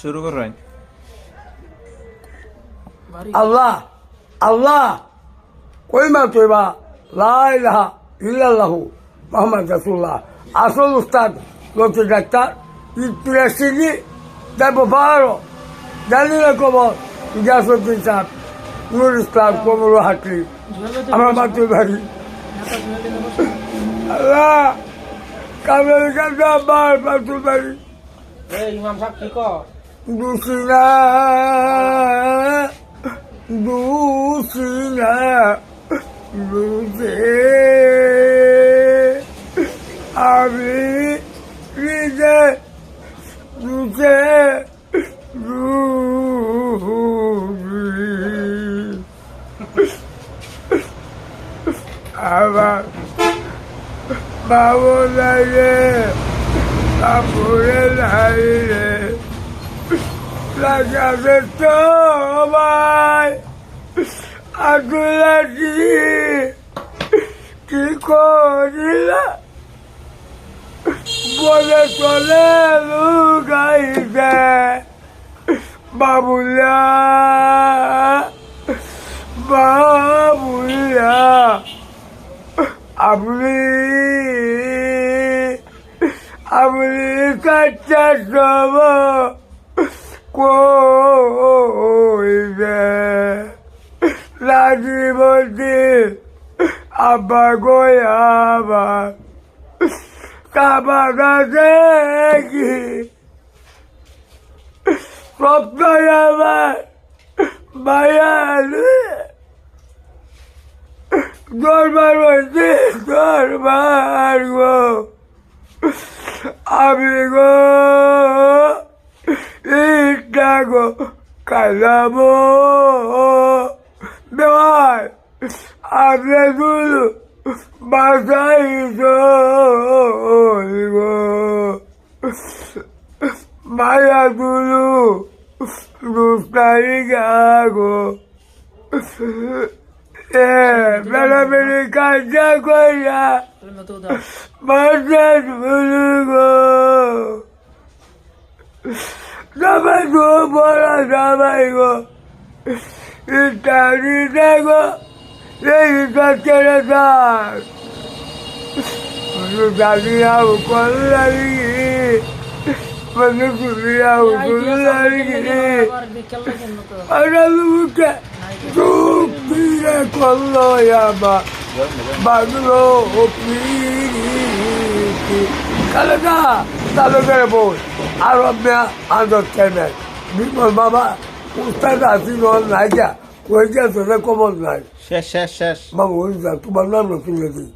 শুরু করেন আল্লাহ আল্লাহ কইমা তৈবা লাইলাহা ইল্লাল্লাহু মোহাম্মদ রাসুল্লাহ আসল উস্তাদ লোকে ডাক্তার ইতিহাসিকি দেখো পারো জানি না খবর। গিয়াসুদ্দিন সাহেব নুর ইসলাম কমরু হাটলি আমার মাতৃবাড়ি আল্লাহ কামের কাছে আমার মাতৃবাড়ি ইমাম সাহেব কি কর? আমি নিজে দুসে আমার বাবু লাগে বাবুরে লাগে লাগাবে তো ভাই আগুলাটি কি করিলা বলে চলে লুকাইছে বাবুলা বাবুলা আপনি কাচ্চা সব কইবে। বলছি, আব্বা গই আবার? কাবা গাছে কি? সপ্তাহে আমার বায়ালে? দরবার দরবার গো। আমি গো ইটা গো কালাবো দেওয়ার আপনি শুধু বাসাই গো মায়া তুলু রুস্তারি গো এ বেড়াবেড়ি কাজা কইরা বাসা তুলু গো সবাই গো বড় সবাই গো ইত্যাদি গো এই ছেড়ে থাক দাদিয়া কল লাগি মানে তুলিয়া কল লাগি আরে লুকে চুপিরে করল ইয়াবা বাগলো ও পিরিতি কালকা তালুকের বই আর অব্যা আন্দর চেনে বিমল বাবা উস্তাদ আসি নল নাই যা ওই যে তোদের কমল নাই শেষ শেষ শেষ বাবু তোমার নাম নতুন দিই